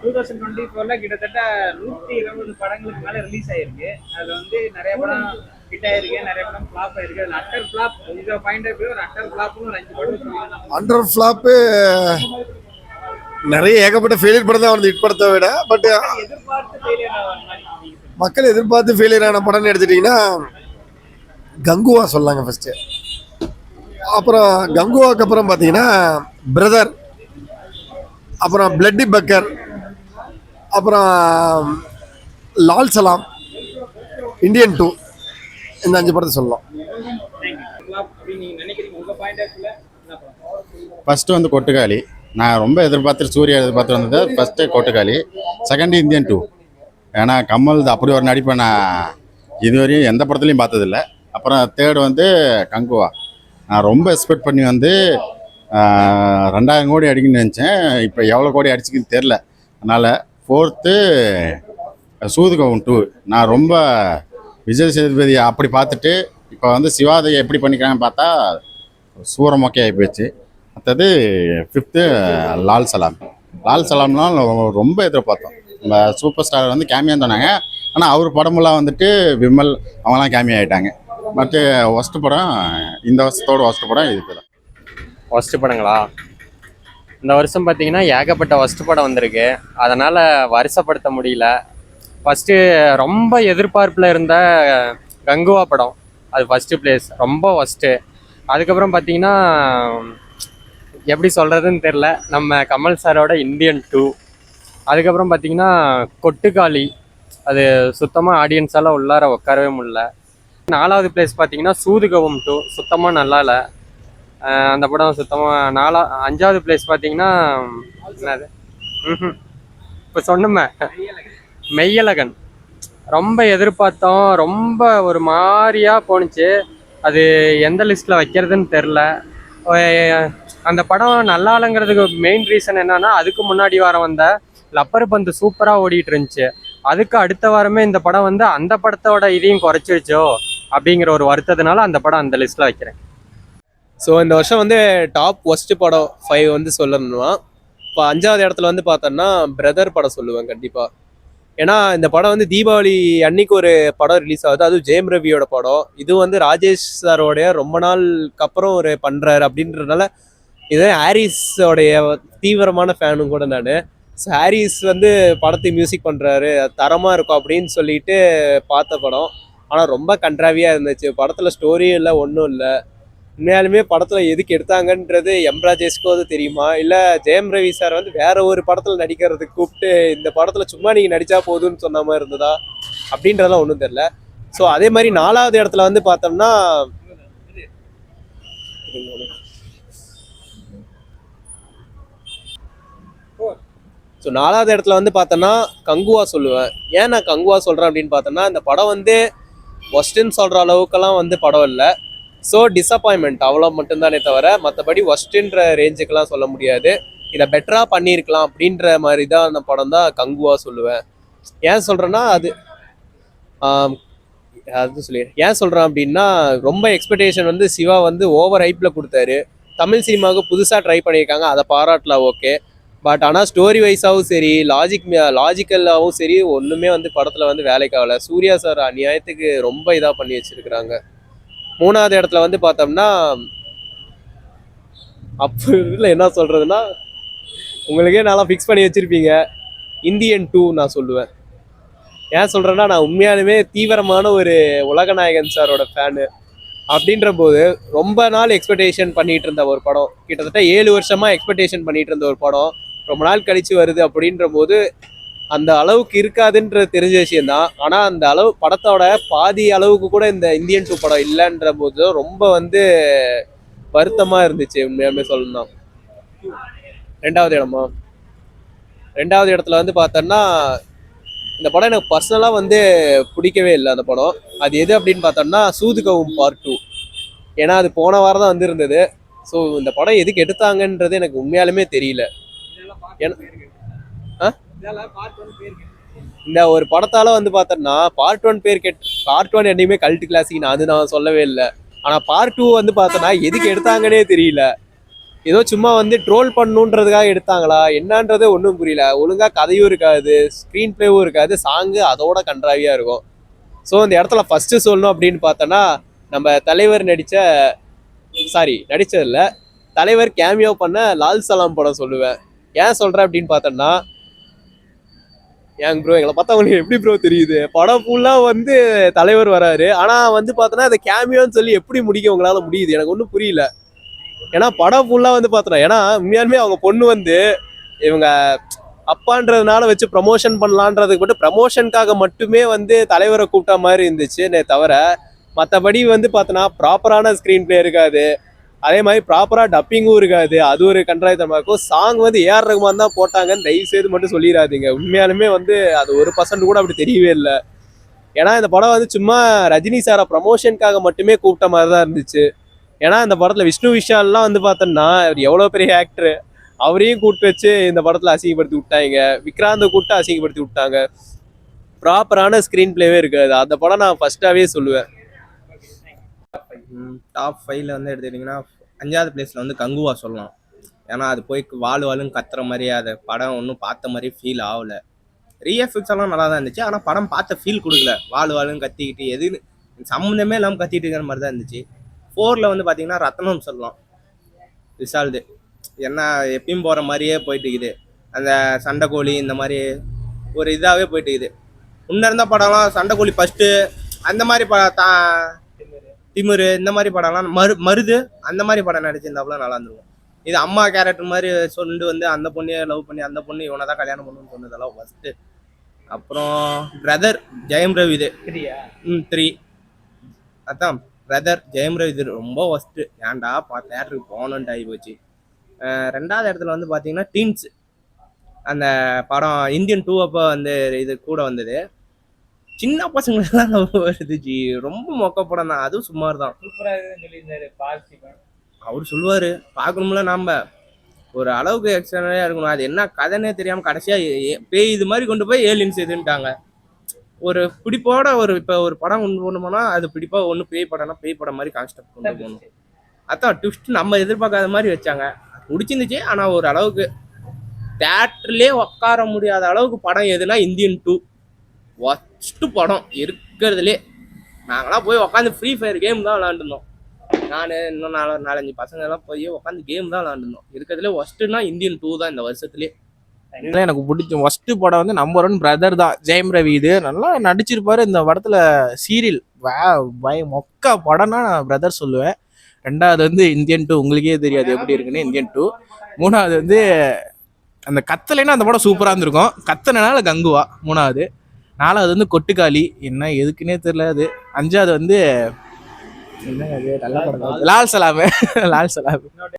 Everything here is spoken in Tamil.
டூ தௌசண்ட் டுவெண்ட்டி ஃபோர்ல கிட்டத்தட்ட நூத்தி இருபது படங்களுக்கு மேல ரிலீஸ் ஆயிருக்கு. அதுல வந்து நிறைய படம் ஹிட் ஆயிருக்கு நிறைய படம் ஃபிளாப் ஆயிருக்கு. அதுல அட்டர் ஃபிளாப் உங்க பாயிண்ட் ஆஃப் ஒரு அட்டர் ஃபிளாப்னு ஒரு அஞ்சு படம் அண்டர் ஃப்ளாப்பு நிறைய ஏகப்பட்ட ஃபெயிலியர் படம் தான் வருது ஹிட் படத்தை விட. பட் எதிர்பார்த்து ஃபெயிலியர் ஆகிற. மக்கள் எதிர்பார்த்து ஃபெயிலியர் ஆன படம்னு எடுத்துட்டிங்கன்னா கங்குவா சொல்லாங்க ஃபஸ்ட்டு அப்புறம் கங்குவாக்கு அப்புறம் பார்த்தீங்கன்னா பிரதர் அப்புறம் பிளட்டி பக்கர் அப்புறம் லால் சலாம் இந்தியன் டூ இந்த அஞ்சு படத்தை சொல்லலாம். ஃபஸ்ட்டு வந்து கொட்டுக்காளி. நான் ரொம்ப எதிர்பார்த்து சூர்யா எதிர்பார்த்து வந்தது first Kottukkaali. Second Indian two. ஏன்னா கமல் அப்படி ஒரு நடிப்பை நான் இதுவரையும் எந்த படத்துலையும் பார்த்ததில்ல. அப்புறம் தேர்டு வந்து கங்குவா. நான் ரொம்ப எக்ஸ்பெக்ட் பண்ணி வந்து ரெண்டாயிரம் கோடி அடிக்கணும்னு நினச்சேன். இப்போ எவ்வளோ கோடி அடிச்சுக்குன்னு தெரில அதனால் ஃபோர்த்து சூதுகவும் டூ. நான் ரொம்ப விஜய் சேதுபதி அப்படி பார்த்துட்டு இப்போ வந்து சிவாதையை எப்படி பண்ணிக்கிறாங்கன்னு பார்த்தா சூரமொக்கை ஆகி போச்சு மற்றது ஃபிஃப்த்து லால் சலாம். லால் சலாம்லாம் ரொம்ப எதிர்பார்த்தோம். நம்ம சூப்பர் ஸ்டார் வந்து கேமியான்னு சொன்னாங்க. ஆனால் அவர் படமெல்லாம் வந்துட்டு விமல் அவங்களாம் கேமியா ஆகிட்டாங்க மற்ற ஒஸ்ட் படம் இந்த வருஷத்தோட ஒஸ்ட் படம் இது தான். ஒஸ்ட் படங்களா? இந்த வருஷம் பார்த்தீங்கன்னா ஏகப்பட்ட ஒஸ்ட் படம் வந்திருக்கு. அதனால் வருஷப்படுத்த முடியல. ஃபஸ்ட்டு ரொம்ப எதிர்பார்ப்பில் இருந்த கங்குவா படம். அது ஃபஸ்ட்டு பிளேஸ் ரொம்ப ஃபஸ்ட்டு அதுக்கப்புறம் பார்த்தீங்கன்னா எப்படி சொல்கிறதுன்னு தெரில நம்ம கமல் சாரோட இந்தியன் டூ அதுக்கப்புறம் பார்த்தீங்கன்னா கொட்டுக்காளி. அது சுத்தமாக ஆடியன்ஸால் உள்ளார உட்காரவே முடியல. நாலாவது பிளேஸ் பார்த்தீங்கன்னா சூதுகவம் டூ சுத்தமாக நல்லா இல்லை. அந்த படம் சுத்தமாக நாலா அஞ்சாவது பிளேஸ் பார்த்தீங்கன்னா என்னது? இப்போ சொன்னோமே. மெய்யழகன். ரொம்ப எதிர்பார்த்தோம் ரொம்ப ஒரு மாதிரியா போணுச்சு. அது எந்த லிஸ்ட்டில் வைக்கிறதுன்னு தெரில அந்த படம் நல்லா இல்லைங்கிறதுக்கு மெயின் ரீசன் என்னன்னா அதுக்கு முன்னாடி வாரம் வந்த லப்பர் பந்து சூப்பராக ஓடிட்டு இருந்துச்சு. அதுக்கு அடுத்த வாரமே இந்த படம் வந்து அந்த படத்தோட இதையும் குறைச்சிருச்சோ அப்படிங்கிற ஒரு வருத்தத்தினால அந்த படம் அந்த லிஸ்ட்டில் வைக்கிறேன். ஸோ இந்த வருஷம் வந்து டாப் ஒஸ்ட் படம் ஃபைவ் வந்து சொல்லணும்னா இப்போ அஞ்சாவது இடத்துல வந்து பார்த்தோன்னா பிரதர் படம் சொல்லுவேன் கண்டிப்பாக ஏன்னா இந்த படம் வந்து தீபாவளி அன்னைக்கு ஒரு படம் ரிலீஸ் ஆகுது. அதுவும் ஜெயம் ரவியோட படம். இது வந்து ராஜேஷ் சாரோடைய ரொம்ப நாளுக்கு அப்புறம் ஒரு பண்ணுறாரு அப்படின்றதுனால இது ஹாரிஸோடைய தீவிரமான ஃபேனும் கூட நான். ஸோ ஹாரிஸ் வந்து படத்தை மியூசிக் பண்ணுறாரு தரமாக இருக்கும் அப்படின்னு சொல்லிட்டு பார்த்த படம். ஆனால் ரொம்ப கன்றாவியாக இருந்துச்சு. படத்தில் ஸ்டோரியும் இல்லை ஒன்றும் இல்லை. உண்மையாலுமே படத்தில் எதுக்கு எடுத்தாங்கன்றது எம் ராஜேஷ்க்கும் அது தெரியுமா? இல்லை ஜெயம் ரவி சார் வந்து வேற ஒரு படத்தில் நடிக்கிறதுக்கு கூப்பிட்டு இந்த படத்தில் சும்மா நீங்கள் நடிச்சா போதும்னு சொன்ன மாதிரி இருந்ததா? அப்படின்றதெல்லாம் ஒன்றும் தெரில ஸோ அதே மாதிரி நாலாவது இடத்துல வந்து பார்த்தோம்னா ஸோ நாலாவது இடத்துல வந்து பார்த்தோன்னா கங்குவா சொல்லுவேன். ஏன் நான் கங்குவா சொல்கிறேன் அப்படின்னு பார்த்தோன்னா இந்த படம் வந்து ஒஸ்ட்டுன்னு சொல்கிற அளவுக்கெல்லாம் வந்து படம் இல்லை. ஸோ டிசப்பாயின்மெண்ட் அவ்வளோ மட்டும்தானே தவிர மற்றபடி ஒஸ்ட்ன்ற ரேஞ்சுக்கெல்லாம் சொல்ல முடியாது. இதை பெட்டராக பண்ணியிருக்கலாம் அப்படின்ற மாதிரி தான் அந்த படம் தான் கங்குவா சொல்லுவேன். ஏன் சொல்கிறேன்னா அது அது சொல்லி ஏன் சொல்கிறேன் அப்படின்னா ரொம்ப எக்ஸ்பெக்டேஷன் வந்து சிவா வந்து ஓவர் ஹைப்பில் கொடுத்தாரு. தமிழ் சினிமாவுக்கு புதுசாக ட்ரை பண்ணியிருக்காங்க அதை பாராட்டலாம் ஓகே பட் ஆனால் ஸ்டோரி வைஸாகவும் சரி லாஜிக் லாஜிக்கலாகவும் சரி ஒன்றுமே வந்து படத்தில் வந்து வேலைக்கு ஆகலை. சூர்யா சார் அநியாயத்துக்கு ரொம்ப இதாக பண்ணி வச்சுருக்குறாங்க. மூணாவது இடத்துல வந்து பார்த்தோம்னா அப்போ இதில் என்ன சொல்கிறதுன்னா உங்களுக்கே நல்லா ஃபிக்ஸ் பண்ணி வச்சுருப்பீங்க. இந்தியன் டூ நான் சொல்லுவேன். ஏன் சொல்கிறேன்னா நான் உண்மையாலுமே தீவிரமான ஒரு உலகநாயகன் சாரோட ஃபேனு அப்படின்ற போது ரொம்ப நாள் எக்ஸ்பெக்டேஷன் பண்ணிகிட்டு இருந்த ஒரு படம். கிட்டத்தட்ட ஏழு வருஷமாக எக்ஸ்பெக்டேஷன் பண்ணிகிட்டு இருந்த ஒரு படம். ரொம்ப நாள் கழித்து வருது அப்படின்ற போது அந்த அளவுக்கு இருக்காதுன்ற தெரிஞ்ச விஷயம்தான். ஆனால் அந்த அளவு படத்தோட பாதி அளவுக்கு கூட இந்த இந்தியன் டூ படம் இல்லைன்ற போது ரொம்ப வந்து வருத்தமாக இருந்துச்சு உண்மையாலுமே சொல்லணும் ரெண்டாவது இடமா? ரெண்டாவது இடத்துல வந்து பார்த்தோன்னா இந்த படம் எனக்கு பர்சனலாக வந்து பிடிக்கவே இல்லை அந்த படம். அது எது அப்படின்னு பார்த்தோம்னா சூதுகவும் பார்ட் டூ ஏன்னா அது போன வாரம் தான் வந்திருந்தது. ஸோ இந்த படம் எதுக்கு எடுத்தாங்கன்றது எனக்கு உண்மையாலுமே தெரியல. ஏன்னா- பார்த்து ஆ? இதெல்லாம் பார்த்து வந்து பேருக்கு இந்த ஒரு படத்தால வந்து பார்த்தோம்னா பார்ட் ஒன் பேர் கெட் பார்ட் ஒன் என்னையுமே கல்ட் கிளாசிக் அது நான் சொல்லவே இல்லை. ஆனால் பார்ட் டூ வந்து பார்த்தோன்னா எதுக்கு எடுத்தாங்கன்னே தெரியல. ஏதோ சும்மா வந்து ட்ரோல் பண்ணணுன்றதுக்காக எடுத்தாங்களா? என்னன்றது ஒன்றும் புரியல. ஒழுங்காக கதையும் இருக்காது ஸ்க்ரீன் ப்ளேவும் இருக்காது சாங்கு அதோட கன்றாவியாக இருக்கும். ஸோ இந்த இடத்துல ஃபஸ்ட்டு சொல்லணும் அப்படின்னு பார்த்தோன்னா நம்ம தலைவர் நடித்த சாரி நடித்ததில்ல தலைவர் கேமியோ பண்ண லால் சலாம் படம் சொல்லுவேன். ஏன் சொல்கிறேன் அப்படின்னு பார்த்தோன்னா ஏங்க ப்ரோ எங்களை பார்த்தா உங்களுக்கு எப்படி ப்ரோ தெரியுது? படம் ஃபுல்லாக வந்து தலைவர் வராரு. ஆனால் வந்து பார்த்தோன்னா அதை கேமியோன்னு சொல்லி எப்படி முடிக்க உங்களால் முடியுது? எனக்கு ஒன்றும் புரியல. ஏன்னா படம் ஃபுல்லாக வந்து பார்த்தோன்னா ஏன்னா உண்மையாலுமே அவங்க பொண்ணு வந்து இவங்க அப்பான்றதுனால வச்சு ப்ரமோஷன் பண்ணலான்றதுக்கு மட்டும் ப்ரமோஷனுக்காக மட்டுமே வந்து தலைவரை கூப்பிட்ட மாதிரி இருந்துச்சு தவிர மற்றபடி வந்து பார்த்தோன்னா ப்ராப்பரான ஸ்க்ரீன் ப்ளே இருக்காது. அதே மாதிரி ப்ராப்பராக டப்பிங்கும் இருக்காது. அது ஒரு கன்றாயத்தனமாக இருக்கும். சாங் வந்து ஏஆர் ரகுமான் தான் போட்டாங்கன்னு தயவு செய்து மட்டும் சொல்லிடாதீங்க உண்மையாலுமே வந்து அது ஒரு பர்சன்ட் கூட அப்படி தெரியவே இல்லை. ஏன்னா இந்த படம் வந்து சும்மா ரஜினி சாரை ப்ரமோஷனுக்காக மட்டுமே கூப்பிட்ட மாதிரி தான் இருந்துச்சு. ஏன்னா இந்த படத்தில் விஷ்ணு விஷால்லாம் வந்து பார்த்தோன்னா அவர் எவ்வளோ பெரிய ஆக்டர் அவரையும் கூப்பிட்டு வச்சு இந்த படத்தில் அசிங்கப்படுத்தி விட்டாங்க. விக்ராந்தை கூப்பிட்டு அசிங்கப்படுத்தி விட்டாங்க. ப்ராப்பரான ஸ்க்ரீன் ப்ளேவே இருக்காது. அந்த படம் நான் ஃபஸ்ட்டாகவே சொல்லுவேன். டாப் ஃபைவ்ல வந்து எடுத்துக்கிட்டிங்கன்னா அஞ்சாவது பிளேஸில் வந்து கங்குவா சொல்லலாம். ஏன்னா அது போய் வாழ் வாழும் கத்துற மாதிரி அதை படம் ஒன்றும் பார்த்த மாதிரி ஃபீல் ஆகல. ரீஎஃபிக்ஸ் எல்லாம் நல்லா தான் இருந்துச்சு. ஆனால் படம் பார்த்த ஃபீல் கொடுக்கல. வாழ் வாழும் கத்திக்கிட்டு எதுன்னு சம்மந்தமே இல்லாமல் கத்திட்டு இருக்கிற மாதிரி தான் இருந்துச்சு. ஃபோரில் வந்து பார்த்தீங்கன்னா ரத்னம் சொல்லலாம். ரிசால்டு. என்ன எப்பயும் போகிற மாதிரியே போயிட்டு இருக்குது. அந்த சண்டைக்கோழி இந்த மாதிரி ஒரு இதாகவே போயிட்டு இருக்குது. முன்னே இருந்த படம்லாம் சண்டைக்கோழி ஃபஸ்ட்டு அந்த மாதிரி ப தா திமிரு இந்த மாதிரி படம்லாம் மரு மருது அந்த மாதிரி படம் நடிச்சிருந்தாப்புல நல்லா இருந்திருக்கும். இது அம்மா கேரக்டர் மாதிரி சொல்லிட்டு வந்து அந்த பொண்ணையே லவ் பண்ணி அந்த பொண்ணு இவனை தான் கல்யாணம் பண்ணணும்னு சொன்னதெல்லாம் ஃபஸ்ட்டு அப்புறம் பிரதர் ஜெயம் ரவி இது. ம் த்ரீ அதான் பிரதர் ஜெயம் ரவி இது ரொம்ப ஒஸ்ட்டு ஏன்டா பா தேட்டருக்கு போகணுன்ட்டு ஆகி போச்சு. ரெண்டாவது இடத்துல வந்து பார்த்தீங்கன்னா டீன்ஸ் அந்த படம் இந்தியன் டூ அப்போ வந்து இது கூட வந்தது. சின்ன பசங்களுக்கெல்லாம் love வருது ஜி. ரொம்ப மொக்க படம் தான். அதுவும் சுமார் தான் சூப்பரா இருக்குன்னு சொல்லியிருந்தாரு பார்த்திபன் அவர் சொல்லுவார் பார்க்கணும்ல நாம. ஒரு அளவுக்கு எக்ஸ்ட்ரானரியாக இருக்கணும். அது என்ன கதைன்னே தெரியாமல் கடைசியாக பேய் இது மாதிரி கொண்டு போய் ஏலியன்ஸ் இதுன்ட்டாங்க ஒரு பிடிப்போட ஒரு இப்போ ஒரு படம் கொண்டு போகணும்னா அது பிடிப்பா ஒன்று பேய் படம்னா பேய் படம் மாதிரி கான்செப்ட் கொண்டு போகணும். அதான் ட்விஸ்ட் நம்ம எதிர்பார்க்காத மாதிரி வச்சாங்க. பிடிச்சிருந்துச்சு ஆனால் ஒரு அளவுக்கு தேட்டர்லேயே உட்கார முடியாத அளவுக்கு படம் எதுனா இந்தியன் டூ ஃபஸ்ட்டு படம் இருக்கிறதுலே. நாங்களாம் போய் உட்காந்து ஃப்ரீ ஃபயர் கேம் தான் விளாண்டுருந்தோம். நான் இன்னும் நாலு நாலஞ்சு பசங்க எல்லாம் போய் உட்காந்து கேம் தான் விளாண்டுருந்தோம். இருக்கிறதுலே ஒஸ்ட்டுனா இந்தியன் டூ தான் இந்த வருஷத்துலேயே இதெல்லாம் எனக்கு பிடிச்ச ஃபஸ்ட்டு படம் வந்து நம்பர் ஒன் பிரதர் தான். ஜெயம் ரவி இது. நல்லா நடிச்சிருப்பாரு இந்த படத்துல சீரியல் பய மொக்க படம்னா நான் பிரதர் சொல்லுவேன். ரெண்டாவது வந்து இந்தியன் டூ உங்களுக்கே தெரியாது எப்படி இருக்குன்னு இந்தியன் டூ மூணாவது வந்து அந்த கத்தலைன்னா அந்த படம் சூப்பராக இருந்திருக்கும். கத்தனால கங்குவா மூணாவது. நாலாவது வந்து கொட்டுக்காளி. என்ன எதுக்குன்னே தெரியல அது. அஞ்சாவது வந்து என்ன அது? லால் சலாமு. லால் சலாம்.